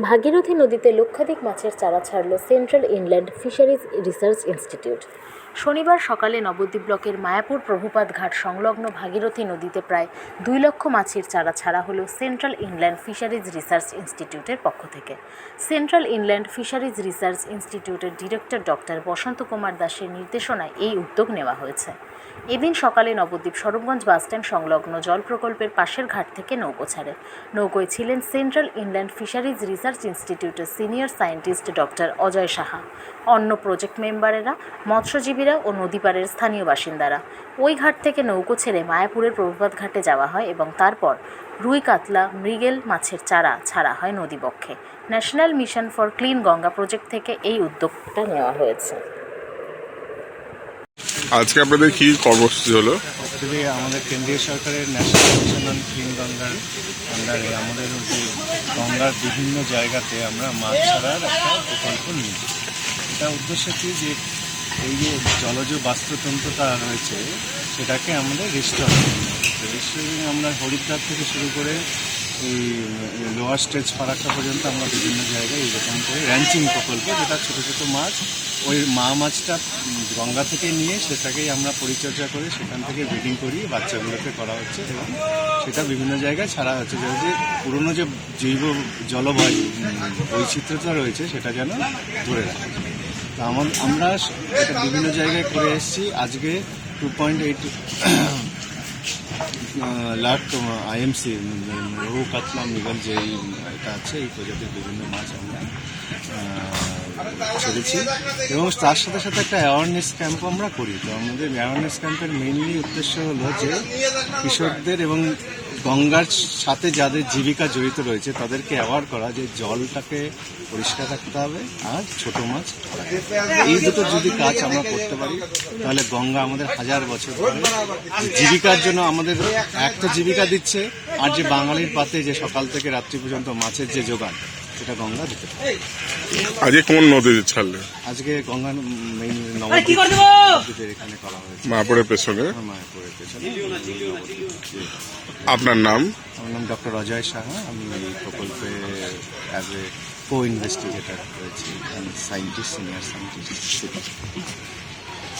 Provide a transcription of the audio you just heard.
ভাগীরথী নদীতে লক্ষাধিক মাছের চারা ছাড়ল central inland fisheries research institute. শনিবার সকালে নবদ্বীপ ব্লকের মায়াপুর প্রভুপাত ঘাট সংলগ্ন ভাগীরথী নদীতে প্রায় দুই লক্ষ মাছের চারা ছাড়া হলো সেন্ট্রাল ইনল্যান্ড ফিশারিজ রিসার্চ ইনস্টিটিউটের পক্ষ থেকে। সেন্ট্রাল ইনল্যান্ড ফিশারিজ রিসার্চ ইনস্টিটিউটের ডিরেক্টর ডক্টর বসন্ত কুমার দাসের নির্দেশনায় এই উদ্যোগ নেওয়া হয়েছে। এদিন সকালে নবদ্বীপ সরবগঞ্জ বাসস্ট্যান্ড সংলগ্ন জল প্রকল্পের পাশের ঘাট থেকে নৌকো ছাড়ে। নৌকোয় ছিলেন সেন্ট্রাল ইনল্যান্ড ফিশারিজ রিসার্চ ইনস্টিটিউটের senior scientist doctor Ajay Saha. অন্য প্রজেক্ট মেম্বারেরা মৎস্যজীবীরা ও নদীপাড়ের স্থানীয় বাসিন্দারা। ওই ঘাট থেকে নৌকো ছেড়ে মায়াপুরের প্রভুপাত ঘাটে যাওয়া হয় এবং তারপর রুই কাতলা মৃগেল মাছের চারা ছাড়া হয় নদীবক্ষে national mission for clean Ganga project থেকে এই উদ্যোগটা নেওয়া হয়েছে। আজকে আপনাদের কি কর্মসূচি হলো? অ্যাকচুয়ালি আমাদের কেন্দ্রীয় সরকারের ন্যাশনাল মিশন অন ক্লিন গঙ্গার আন্ডারে আমাদের গঙ্গার বিভিন্ন জায়গাতে আমরা মাছ ছাড়ার একটা প্রকল্প নিয়েছি। এটা উদ্দেশ্য কি? যে এই যে জলজ বাস্তুতন্ত্রটা রয়েছে, সেটাকে আমাদের রিস্টোর রিস্টোরিং আমরা হরিদ্বার থেকে শুরু করে এই লোয়ার স্টেজ ফারাক্কা পর্যন্ত আমরা বিভিন্ন জায়গায় এরকম করে র্যাঞ্চিং প্রকল্প, যেটা ছোটো ছোটো মাছ, ওই মা মাছটা গঙ্গা থেকে নিয়ে সেটাকেই আমরা পরিচর্যা করে সেখান থেকে ব্রিডিং করি বাচ্চাগুলোকে করা হচ্ছে এবং সেটা বিভিন্ন জায়গায় ছাড়া হচ্ছে। যে পুরনো যে জৈব জলবায়ু বৈচিত্র্যতা রয়েছে, সেটা যেন ধরে রাখে তো আমার- এটা বিভিন্ন জায়গায় করে এসেছি। আজকে two point eight lakh IMC rohu catla mrigal যে এটা আছে, এই প্রজাতির বিভিন্ন মাছ আমরা ছেড়েছি এবং তার সাথে সাথে একটা অ্যাওয়ারনেস ক্যাম্প আমরা করি। তো আমাদের অ্যাওয়ারনেস ক্যাম্পের মেইনলি উদ্দেশ্য হলো যে কৃষকদের এবং গঙ্গার সাথে যাদের জীবিকা জড়িত রয়েছে, তাদেরকে অ্যাওয়ার করা যে জলটাকে পরিষ্কার রাখতে হবে আর ছোট মাছ এই দুটো যদি কাজ আমরা করতে পারি, তাহলে গঙ্গা আমাদের হাজার বছর জীবিকার জন্য আমাদের এক তো জীবিকা দিচ্ছে। আর যে বাঙালির পাতে যে সকাল থেকে রাত্রি পর্যন্ত মাছের যে যোগান সেটা গঙ্গা দিতে আজকে কোন নদীতে ছাড়লে? আজকে গঙ্গা মেইন নবদ্বীপের এখানে করা হয়েছে। মায়াপুরের পেছনে? মায়াপুরের পেছনে। আপনার নাম? আমার নাম ডক্টর অজয় সাহা। আমি এই প্রকল্পে অ্যাজ এ কো ইনভেস্টিগেটর রয়েছি সায়েন্টিস্ট সিনিয়র সায়েন্টিস্ট